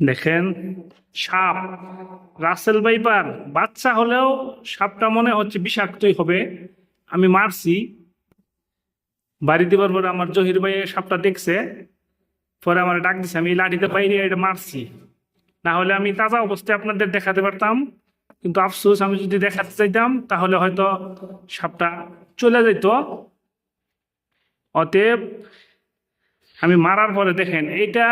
দেখেন, সাপ, Russell viper, বাচ্চা হলেও সাপটা মনে হচ্ছে বিষাক্তই হবে। আমি মারছি। বাড়ি দিবার পরে আমার জহির ভাই সাপটা দেখছে, পরে আমার ডাক দিছে, আমি লাঠিতে বাইরে এটা মারছি। না হলে আমি তাজা অবস্থায় আপনাদের দেখাতে পারতাম, কিন্তু আফসোস, আমি যদি দেখাতে চাইতাম, তাহলে হয়তো সাপটা চলে যেত। অতএব, আমি মারার পরে দেখেন, এইটা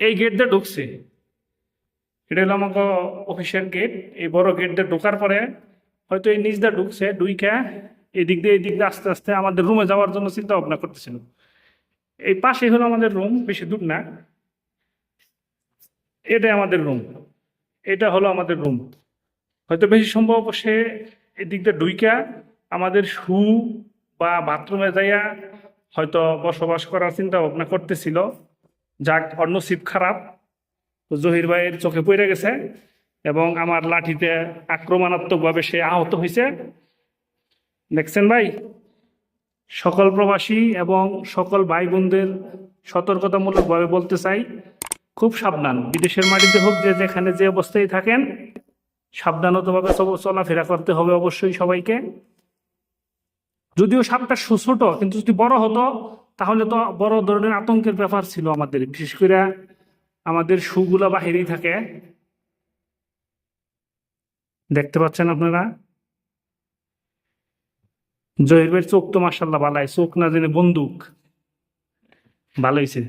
এই গেট দিয়ে ঢুকছে। এটা হলো আমাকে অফিসের গেট এই বড় গেট দিয়ে ঢোকার পরে হয়তো এই নিচ দিয়ে ঢুকছে ডুইকা এদিক দিয়ে এদিক দিয়ে আস্তে আস্তে আমাদের রুমে যাওয়ার জন্য চিন্তা ভাবনা করতেছিল। এই পাশে হলো আমাদের রুম বেশি দূর না। এটাই আমাদের রুম এটা হলো আমাদের রুম হয়তো বেশি সম্ভব সে এদিক দিয়ে ডুইকা আমাদের শু বা বাথরুমে যাইয়া হয়তো বসবাস করার চিন্তা ভাবনা করতেছিল। যাক, অন্য সিপ খারাপ। জহির ভাইয়ের চোখে পড়ে গেছে এবং আমার লাঠিতে আক্রমণাত্মকভাবে সে আহত হয়েছে দেখছেন ভাই, সকল প্রবাসী এবং সকল ভাই বোনদের সতর্কতামূলকভাবে বলতে চাই, খুব সাবধান। বিদেশের মাটিতে হোক, যে যেখানে যে অবস্থায় থাকেন, সাবধানতভাবে চল- চলাফেরা করতে হবে অবশ্যই সবাইকে। যদিও সাপটা সু- ছোট, কিন্তু যদি বড় হতো তাহলে তো বড় ধরনের আতঙ্কের ব্যাপার ছিল আমাদের, বিশেষ করে আমাদের সুগুলা বাহিরেই থাকে। দেখতে পাচ্ছেন আপনারা? জহির ভাইয়ের চোখ তো মার্শাল্লাহ ভালাই চোখ না জেনে বন্দুক। ভালো হয়েছে